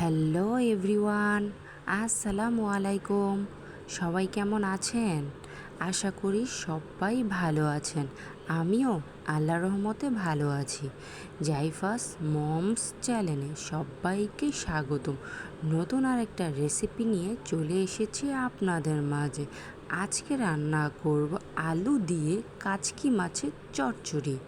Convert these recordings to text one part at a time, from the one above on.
Hello everyone, আসসালামু আলাইকুম। সবাই কেমন আছেন? আশা করি সবাই ভালো আছেন। আমিও আল্লাহ রহমতে ভালো আছি। জাইফাস মমস চ্যানেলে সবাইকে স্বাগতম। নতুন আর একটা রেসিপি নিয়ে চলে এসেছি আপনাদের মাঝে। আজকে রান্না করব আলু দিয়ে কাচকি মাছের চচ্চড়ি।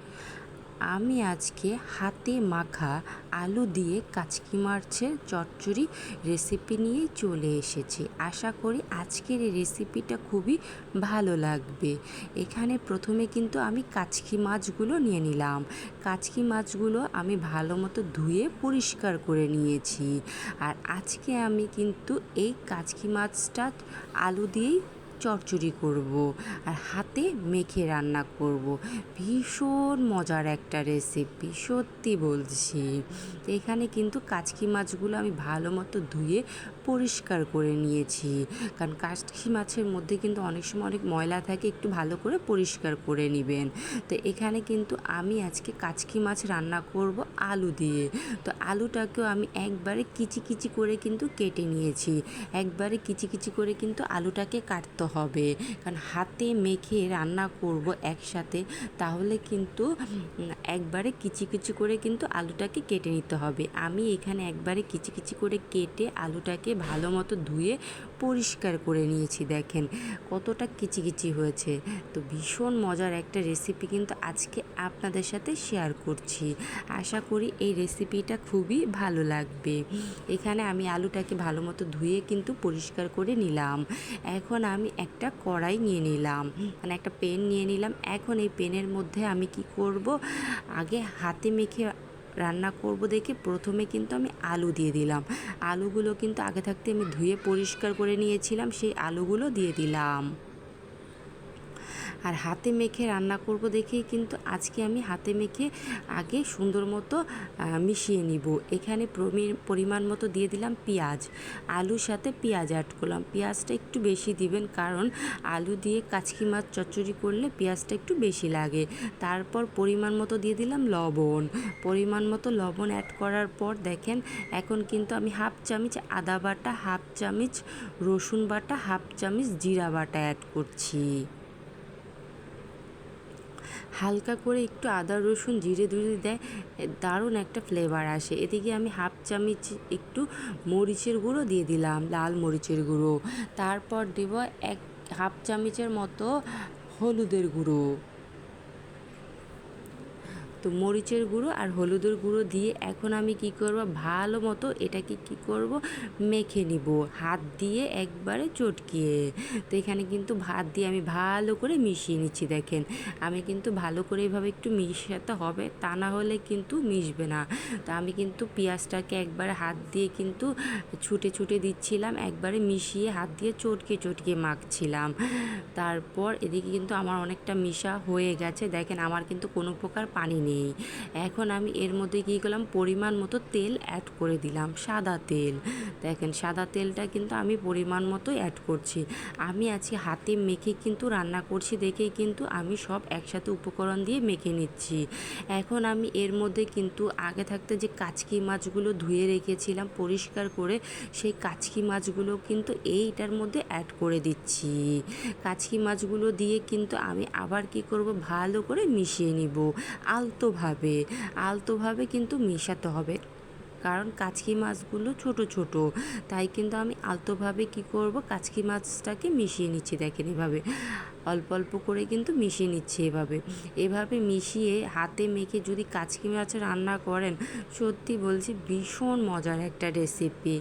আমি আজকে হাতে মাখা আলু দিয়ে কাচকি মাছের চচ্চড়ি রেসিপি নিয়ে চলে এসেছি। আশা করি আজকের এই রেসিপিটা খুবই ভালো লাগবে। এখানে প্রথমে কিন্তু আমি কাচকি মাছগুলো নিয়ে নিলাম। কাচকি মাছগুলো আমি ভালো মতো ধুয়ে পরিষ্কার করে নিয়েছি। আর আজকে আমি কিন্তু এই কাচকি মাছটা আলু দিয়েই চচ্চড়ি করব আর হাতে মেখে রান্না করব। ভীষণ মজার একটা রেসিপি সত্যি বলছি। এখানে কিন্তু কাচকি মাছগুলো আমি ভালো মতো ধুয়ে পরিষ্কার করে নিয়েছি। কারণ কাচকি মাছের মধ্যে কিন্তু অনেক সময় অনেক ময়লা থাকে, একটু ভালো করে পরিষ্কার করে নেবেন। তো এখানে কিন্তু আমি আজকে কাচকি মাছ রান্না করব আলু দিয়ে। তো আলুটাকেও আমি একবারে কিচি কিচি করে কিন্তু কেটে নিয়েছি। একবারে কিচি কিচি করে কিন্তু আলুটাকে কাটতে হবে। কারণ হাতে মেখে রান্না করব একসাথে, তাহলে কিন্তু একবারে কিচি কিচি করে কিন্তু আলুটাকে কেটে নিতে হবে। আমি এখানে একবারে কিচি কিচি করে কেটে আলুটাকে ভালো মতো ধুয়ে পরিষ্কার করে নিয়েছি, দেখেন। কতটা কিচি কিচি হয়েছে। তো ভীষণ মজার একটা রেসিপি কিন্তু আজকে আপনাদের সাথে শেয়ার করছি। আশা করি এই রেসিপিটা খুবই ভালো লাগবে। এখানে আমি আলুটাকে ভালো মতো ধুয়ে কিন্তু পরিষ্কার করে নিলাম। এখন আমি একটা কড়াই নিয়ে নিলাম। মানে একটা পেন নিয়ে নিলাম। এখন এই পেনের মধ্যে আমি কি করব? আগে হাতে মেখে রান্না করব দেখে প্রথমে কিন্তু আমি আলু দিয়ে দিলাম। আলুগুলো কিন্তু আগে থাকতে আমি ধুয়ে পরিষ্কার করে নিয়েছিলাম। সেই আলুগুলো দিয়ে দিলাম। আর হাতে মেখে রান্না করব দেখেই কিন্তু আজকে আমি হাতে মেখে আগে সুন্দর মতো মিশিয়ে নিব। এখানে পরিমাণ মতো দিয়ে দিলাম পেঁয়াজ। আলুর সাথে পেঁয়াজ অ্যাড করলাম। পেঁয়াজটা একটু বেশি দিবেন কারণ আলু দিয়ে কাচকি মাছ চচ্চড়ি করলে পেঁয়াজটা একটু বেশি লাগে। তারপর পরিমাণ মতো দিয়ে দিলাম লবণ। পরিমাণ মতো লবণ অ্যাড করার পর দেখেন, এখন কিন্তু আমি হাফ চামচ আদা বাটা, হাফ চামচ রসুন বাটা, হাফ চামচ জিরা বাটা অ্যাড করছি। হালকা করে একটু আদা, রসুন, জিরে ধুরে দেয় দারুণ একটা ফ্লেভার আসে। এদিকে আমি হাফ চামচ একটু মরিচের গুঁড়ো দিয়ে দিলাম, লাল মরিচের গুঁড়ো। তারপর দেব এক হাফ চামচের মতো হলুদের গুঁড়ো। তো মরিচের গুঁড়ো আর হলুদের গুঁড়ো দিয়ে এখন আমি কি করব? ভালো মতো এটাকে কি করব? মেখে নিব। হাত দিয়ে একবারে চটকিয়ে। তো এখানে কিন্তু ভাত দিয়ে আমি ভালো করে মিশিয়ে নিচ্ছি, দেখেন। আমি কিন্তু ভালো করে এভাবে একটু মিশাতে হবে, তা না হলে কিন্তু মিশবে না। তো আমি কিন্তু পেঁয়াজটাকে একবারে হাত দিয়ে কিন্তু ছুটে ছুটে দিচ্ছিলাম, একবারে মিশিয়ে হাত দিয়ে চটকে চটকে মাখছিলাম। তারপর এদিকে কিন্তু আমার অনেকটা মিশা হয়ে গেছে, দেখেন। আমার কিন্তু কোনো প্রকার পানি নেই। নেই। এখন আমি এর মধ্যে কী করলাম? পরিমাণ মতো তেল অ্যাড করে দিলাম, সাদা তেল। দেখেন, সাদা তেলটা কিন্তু আমি পরিমাণ মতো অ্যাড করছি। আমি আজকে হাতে মেখে কিন্তু রান্না করছি দেখেই কিন্তু আমি সব একসাথে উপকরণ দিয়ে মেখে নিচ্ছি। এখন আমি এর মধ্যে কিন্তু আগে থাকতে যে কাচকি মাছগুলো ধুয়ে রেখেছিলাম পরিষ্কার করে, সেই কাচকি মাছগুলো কিন্তু এইটার মধ্যে অ্যাড করে দিচ্ছি। কাচকি মাছগুলো দিয়ে কিন্তু আমি আবার কি করব? ভালো করে মিশিয়ে নিব। আলতো আলতোভাবে আলতোভাবে কিন্তু মেশাতে হবে। কারণ কাচকি মাছগুলো ছোট ছোট। তাই কিন্তু আমি আলতোভাবে কি করব? কাচকি মাছটাকে মিশিয়ে নিচ্ছি, দেখেন এভাবে। অল্প অল্প করে কিন্তু মিশিয়ে নিচ্ছি এভাবে। এভাবে মিশিয়ে হাতে মেখে যদি কাচকি মাছ রান্না করেন, সত্যি বলছি ভীষণ মজার একটা রেসিপি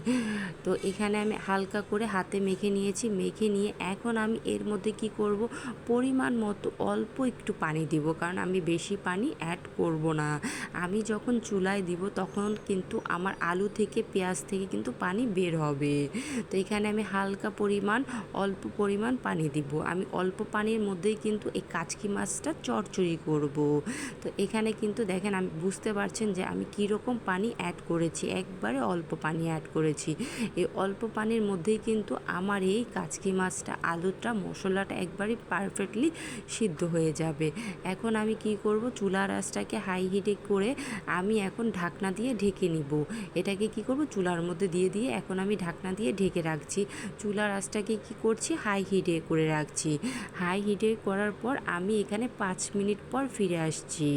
তো এখানে আমি হালকা করে হাতে মেখে নিয়েছি, মেখে নিয়ে এখন আমি এর মধ্যে কি করব? পরিমাণ মতো অল্প একটু পানি দিব, কারণ আমি বেশি পানি অ্যাড করব না। আমি যখন চুলায় দিব তখন কিন্তু আমার আলু থেকে, পেঁয়াজ থেকে কিন্তু পানি বের হবে। তো এখানে আমি হালকা পরিমাণ, অল্প পরিমাণ পানি দিব। আমি অল্প পানির মধ্যেই কিন্তু এই কাচকি মাছটা চচ্চড়ি করব। তো এখানে কিন্তু দেখেন আমি বুঝতে পারছেন যে আমি কীরকম পানি অ্যাড করেছি, একবারে অল্প পানি অ্যাড করেছি। এই অল্প পানির মধ্যেই কিন্তু আমার এই কাচকি মাছটা, আলুটা, মশলাটা একবারে পারফেক্টলি সিদ্ধ হয়ে যাবে। এখন আমি কি করব, চুলার আঁচটাকে হাই হিটে করে আমি এখন ঢাকনা দিয়ে ঢেকে নিব। এটাকে কি করব, চুলার মধ্যে দিয়ে দিয়ে এখন আমি ঢাকনা দিয়ে ঢেকে রাখছি। চুলার আঁচটাকে কি করছি হাই হিটে করে রাখছি। হাই হিটে করার পর আমি এখানে পাঁচ মিনিট পর ফিরে আসছি।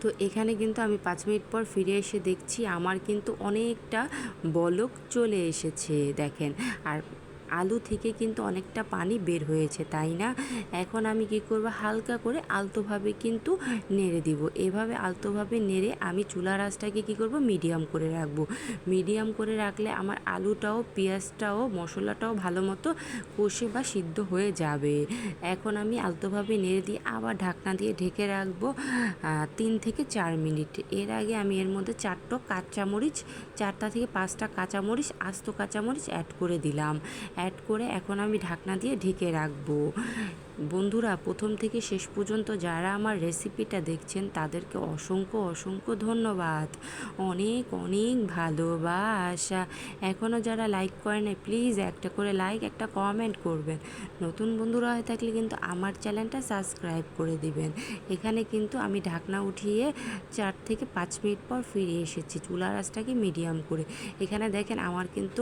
তো এখানে কিন্তু আমি পাঁচ মিনিট পর ফিরে এসে দেখছি আমার কিন্তু অনেকটা বলক চলে এসেছে, দেখেন। আর আলু থেকে কিন্তু অনেকটা পানি বের হয়েছে, তাই না? এখন আমি কি করব? হালকা করে আলতোভাবে কিন্তু নেড়ে দিব। এভাবে আলতোভাবে নেড়ে আমি চুলার আঁচটাকে কি করব? মিডিয়াম করে রাখব। মিডিয়াম করে রাখলে আমার আলুটাও, পেঁয়াজটাও, মশলাটাও ভালো মতো কষে বা সিদ্ধ হয়ে যাবে। এখন আমি আলতোভাবে নেড়ে দিয়ে আবার ঢাকনা দিয়ে ঢেকে রাখব তিন থেকে চার মিনিট। এর আগে আমি এর মধ্যে চারটো কাঁচামরিচ, চারটা থেকে পাঁচটা কাঁচামরিচ, আস্ত কাঁচামরিচ অ্যাড করে দিলাম। অ্যাড করে এখন আমি ঢাকনা দিয়ে ঢেকে রাখব। বন্ধুরা, প্রথম থেকে শেষ পর্যন্ত যারা আমার রেসিপিটা দেখছেন, তাদেরকে অসংখ্য অসংখ্য ধন্যবাদ। অনেক অনেক ভালোবাসা। এখনও যারা লাইক করে নাই প্লিজ একটা করে লাইক একটা কমেন্ট করবেন। নতুন বন্ধুরা হয়ে থাকলে কিন্তু আমার চ্যানেলটা সাবস্ক্রাইব করে দিবেন। এখানে কিন্তু আমি ঢাকনা উঠিয়ে চার থেকে পাঁচ মিনিট পর ফিরে এসেছি, চুলার আঁচটাকে মিডিয়াম করে। এখানে দেখেন আমার কিন্তু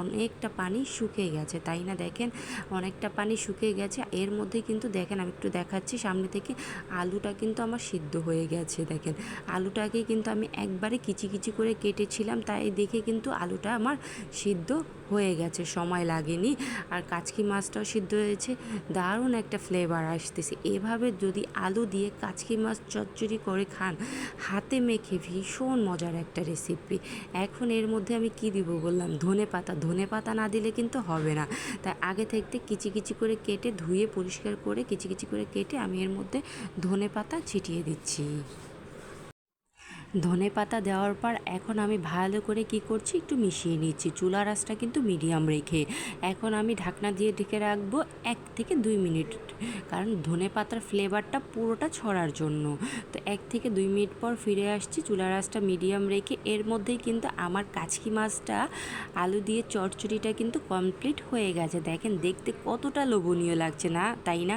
অনেকটা পানি শুকিয়ে গেছে, তাই না? দেখেন, অনেকটা পানি শুকিয়ে গেছে। এর মধ্যে কিন্তু দেখেন, আমি একটু দেখাচ্ছি। সামনে থেকে আলুটা কিন্তু আমার সিদ্ধ হয়ে গেছে, দেখেন। আলুটাকে কিন্তু আমি একবারে কিচি কিচি করে কেটেছিলাম, তাই দেখে কিন্তু আলুটা আমার সিদ্ধ হয়ে গেছে, সময় লাগেনি। আর কাচকি মাছটাও সিদ্ধ হয়েছে। দারুণ একটা ফ্লেভার আসতেছে। এভাবে যদি আলু দিয়ে কাচকি মাছ চচ্চড়ি করে খান, হাতে মেখে ভীষণ মজার একটা রেসিপি এখন এর মধ্যে আমি কি দিব বললাম? ধনে পাতা। ধনে পাতা না দিলে কিন্তু হবে না। তাই আগে থাকতে কিচি কিচি করে কেটে ধুয়ে পরিষ্কার করে কিচি কিচি করে কেটে আমি এর মধ্যে ধনে পাতা ছিটিয়ে দিচ্ছি। ধনে পাতা দেওয়ার পর এখন আমি ভালো করে কি করছি, একটু মিশিয়ে নিচ্ছি। চুলার আঁচটা কিন্তু মিডিয়াম রেখে এখন আমি ঢাকনা দিয়ে ঢেকে রাখব এক থেকে দুই মিনিট। কারণ ধনে পাতার ফ্লেভারটা পুরোটা ছড়ার জন্য। তো এক থেকে দুই মিনিট পর ফিরে আসছি, চুলার আঁচটা মিডিয়াম রেখে এর মধ্যেই কিন্তু আমার কাচকি মাছটা, আলু দিয়ে চচ্চড়িটা কিন্তু কমপ্লিট হয়ে গেছে। দেখেন দেখতে কতটা লোভনীয় লাগছে না, তাই না?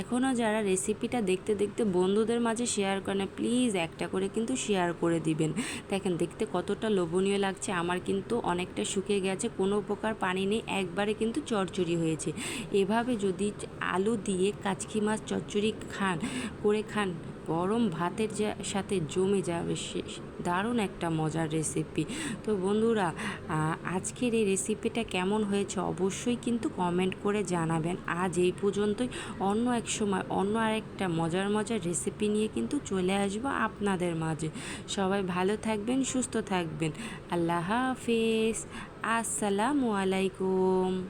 এখনও যারা রেসিপিটা দেখতে দেখতে বন্ধুদের মাঝে শেয়ার করে প্লিজ একটা করে কিন্তু শেয়ার করে দিবেন। দেখেন, দেখতে কতটা লোভনীয় লাগছে। আমার কিন্তু অনেকটা শুকিয়ে গেছে, কোনো প্রকার পানি নেই, একবারে কিন্তু চড়চড়ি হয়েছে। এভাবে যদি আলু দিয়ে কাচকি মাছ চচ্চড়ি খান, করে খান গরম ভাতের যা- সাথে জমে যাবে সে দারুণ একটা মজার রেসিপি তো বন্ধুরা আজকের এই রেসিপিটা কেমন হয়েছে অবশ্যই কিন্তু কমেন্ট করে জানাবেন। আজ এই পর্যন্তই। অন্য এক সময়, অন্য আরেকটা মজার মজার রেসিপি নিয়ে কিন্তু চলে আসব আপনাদের মাঝে। সবাই ভালো থাকবেন, সুস্থ থাকবেন। আল্লাহ হাফিজ। আসসালামু আলাইকুম।